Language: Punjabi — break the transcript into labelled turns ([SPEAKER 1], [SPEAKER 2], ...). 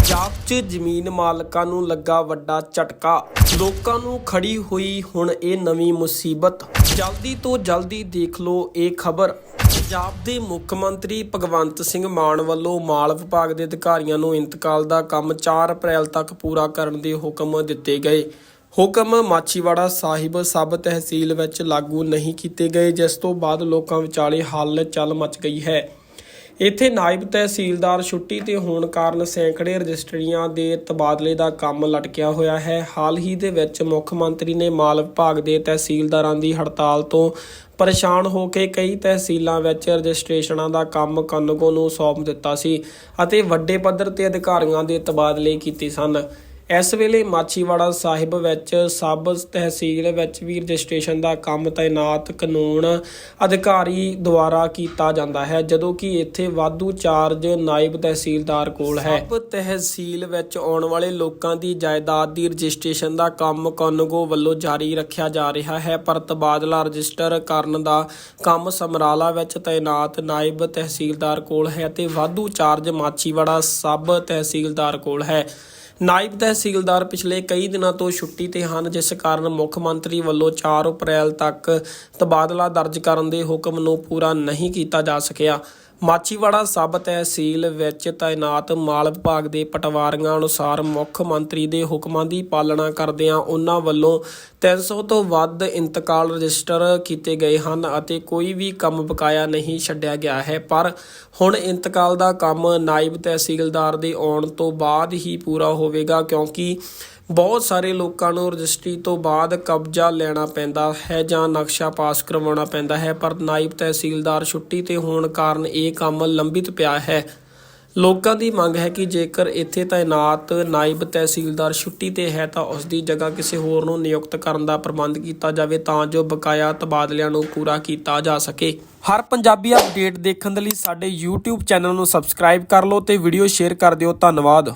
[SPEAKER 1] ਪੰਜਾਬ 'ਚ ਜ਼ਮੀਨ ਮਾਲਕਾਂ ਨੂੰ ਲੱਗਾ ਵੱਡਾ ਝਟਕਾ। ਲੋਕਾਂ ਨੂੰ ਖੜੀ ਹੋਈ ਹੁਣ ਇਹ ਨਵੀਂ ਮੁਸੀਬਤ। ਜਲਦੀ ਤੋਂ ਜਲਦੀ ਦੇਖ ਲਓ ਇਹ ਖਬਰ। ਪੰਜਾਬ ਦੇ ਮੁੱਖ ਮੰਤਰੀ ਭਗਵੰਤ ਸਿੰਘ ਮਾਨ ਵੱਲੋਂ ਮਾਲ ਵਿਭਾਗ ਦੇ ਅਧਿਕਾਰੀਆਂ ਨੂੰ ਇੰਤਕਾਲ ਦਾ ਕੰਮ 4 ਅਪ੍ਰੈਲ ਤੱਕ ਪੂਰਾ ਕਰਨ ਦੇ ਹੁਕਮ ਦਿੱਤੇ ਗਏ। ਹੁਕਮ ਮਾਚੀਵਾੜਾ ਸਾਹਿਬ ਸਬ ਤਹਿਸੀਲ ਵਿੱਚ ਲਾਗੂ ਨਹੀਂ ਕੀਤੇ ਗਏ, ਜਿਸ ਤੋਂ ਬਾਅਦ ਲੋਕਾਂ ਵਿਚਾਲੇ ਹੱਲ ਚੱਲ ਮਚ ਗਈ ਹੈ। ਇੱਥੇ ਨਾਇਬ ਤਹਿਸੀਲਦਾਰ ਛੁੱਟੀ ਤੇ ਹੋਣ ਕਾਰਨ ਸੈਂਕੜੇ ਰਜਿਸਟਰੀਆਂ ਦੇ ਤਬਾਦਲੇ ਦਾ ਕੰਮ ਲਟਕਿਆ ਹੋਇਆ ਹੈ। ਹਾਲ ਹੀ ਦੇ ਵਿੱਚ ਮੁੱਖ ਮੰਤਰੀ ਨੇ ਮਾਲ ਵਿਭਾਗ ਦੇ ਤਹਿਸੀਲਦਾਰਾਂ ਦੀ ਹੜਤਾਲ ਤੋਂ ਪਰੇਸ਼ਾਨ ਹੋ ਕੇ ਕਈ ਤਹਿਸੀਲਾਂ ਵਿੱਚ ਰਜਿਸਟ੍ਰੇਸ਼ਨਾਂ ਦਾ ਕੰਮ ਕਨਗੋ ਨੂੰ ਸੌਂਪ ਦਿੱਤਾ ਸੀ ਅਤੇ ਵੱਡੇ ਪੱਧਰ ਤੇ ਅਧਿਕਾਰੀਆਂ ਦੇ ਤਬਾਦਲੇ ਕੀਤੇ ਸਨ। ਇਸ ਵੇਲੇ ਮਾਚੀਵਾੜਾ ਸਾਹਿਬ ਵਿੱਚ ਸਬ ਤਹਿਸੀਲ ਵਿੱਚ ਵੀ ਰਜਿਸਟ੍ਰੇਸ਼ਨ ਦਾ ਕੰਮ ਤਾਇਨਾਤ ਕਾਨੂੰਨ ਅਧਿਕਾਰੀ ਦੁਆਰਾ ਕੀਤਾ ਜਾਂਦਾ ਹੈ, ਜਦੋਂ ਕਿ ਇੱਥੇ ਵਾਧੂ ਚਾਰਜ ਨਾਇਬ ਤਹਿਸੀਲਦਾਰ ਕੋਲ ਹੈ। ਸਬ ਤਹਿਸੀਲ ਵਿੱਚ ਆਉਣ ਵਾਲੇ ਲੋਕਾਂ ਦੀ ਜਾਇਦਾਦ ਦੀ ਰਜਿਸਟ੍ਰੇਸ਼ਨ ਦਾ ਕੰਮ ਕਨਗੋ ਵੱਲੋਂ ਜਾਰੀ ਰੱਖਿਆ ਜਾ ਰਿਹਾ ਹੈ, ਪਰ ਤਬਾਦਲਾ ਰਜਿਸਟਰ ਕਰਨ ਦਾ ਕੰਮ ਸਮਰਾਲਾ ਵਿੱਚ ਤਾਇਨਾਤ ਨਾਇਬ ਤਹਿਸੀਲਦਾਰ ਕੋਲ ਹੈ ਤੇ ਵਾਧੂ ਚਾਰਜ ਮਾਚੀਵਾੜਾ ਸਬ ਤਹਿਸੀਲਦਾਰ ਕੋਲ ਹੈ। ਨਾਇਬ ਤਹਿਸੀਲਦਾਰ ਪਿਛਲੇ ਕਈ ਦਿਨਾਂ ਤੋਂ ਛੁੱਟੀ ਤੇ ਹਨ, ਜਿਸ ਕਾਰਨ ਮੁੱਖ ਮੰਤਰੀ ਵੱਲੋਂ 4 ਅਪ੍ਰੈਲ ਤੱਕ ਤਬਾਦਲਾ ਦਰਜ ਕਰਨ ਦੇ ਹੁਕਮ ਨੂੰ ਪੂਰਾ ਨਹੀਂ ਕੀਤਾ ਜਾ ਸਕਿਆ। ਮਾਚੀਵਾੜਾ ਸਬ ਤਹਿਸੀਲ ਵਿੱਚ ਤਾਇਨਾਤ ਮਾਲ ਵਿਭਾਗ ਦੇ ਪਟਵਾਰੀਆਂ ਅਨੁਸਾਰ ਮੁੱਖ ਮੰਤਰੀ ਦੇ ਹੁਕਮਾਂ ਦੀ ਪਾਲਣਾ ਕਰਦਿਆਂ ਉਹਨਾਂ ਵੱਲੋਂ 300 ਤੋਂ ਵੱਧ ਇੰਤਕਾਲ ਰਜਿਸਟਰ ਕੀਤੇ ਗਏ ਹਨ ਅਤੇ ਕੋਈ ਵੀ ਕੰਮ ਬਕਾਇਆ ਨਹੀਂ ਛੱਡਿਆ ਗਿਆ ਹੈ। ਪਰ ਹੁਣ ਇੰਤਕਾਲ ਦਾ ਕੰਮ ਨਾਇਬ ਤਹਿਸੀਲਦਾਰ ਦੇ ਆਉਣ ਤੋਂ ਬਾਅਦ ਹੀ ਪੂਰਾ ਹੋਵੇਗਾ ਕਿਉਂਕਿ ਬਹੁਤ ਸਾਰੇ ਲੋਕਾਂ ਨੂੰ ਰਜਿਸਟਰੀ ਤੋਂ ਬਾਅਦ ਕਬਜ਼ਾ ਲੈਣਾ ਪੈਂਦਾ ਹੈ ਜਾਂ ਨਕਸ਼ਾ ਪਾਸ ਕਰਵਾਉਣਾ ਪੈਂਦਾ ਹੈ, ਪਰ ਨਾਇਬ ਤਹਿਸੀਲਦਾਰ ਛੁੱਟੀ ਤੇ ਹੋਣ ਕਾਰਨ ਇਹ ਕੰਮ ਲੰਬਿਤ ਪਿਆ ਹੈ। ਲੋਕਾਂ ਦੀ ਮੰਗ ਹੈ ਕਿ ਜੇਕਰ ਇੱਥੇ ਤਾਇਨਾਤ ਨਾਇਬ ਤਹਿਸੀਲਦਾਰ ਛੁੱਟੀ ਤੇ ਹੈ ਤਾਂ ਉਸ ਦੀ ਜਗ੍ਹਾ ਕਿਸੇ ਹੋਰ ਨੂੰ ਨਿਯੁਕਤ ਕਰਨ ਦਾ ਪ੍ਰਬੰਧ ਕੀਤਾ ਜਾਵੇ ਤਾਂ ਜੋ ਬਕਾਇਆ ਤਬਾਦਲਿਆਂ ਨੂੰ ਪੂਰਾ ਕੀਤਾ ਜਾ ਸਕੇ। ਹਰ ਪੰਜਾਬੀ ਅਪਡੇਟ ਦੇਖਣ ਦੇ ਲਈ ਸਾਡੇ YouTube ਚੈਨਲ ਨੂੰ ਸਬਸਕ੍ਰਾਈਬ ਕਰ ਲਓ ਤੇ ਵੀਡੀਓ ਸ਼ੇਅਰ ਕਰ ਦਿਓ। ਧੰਨਵਾਦ।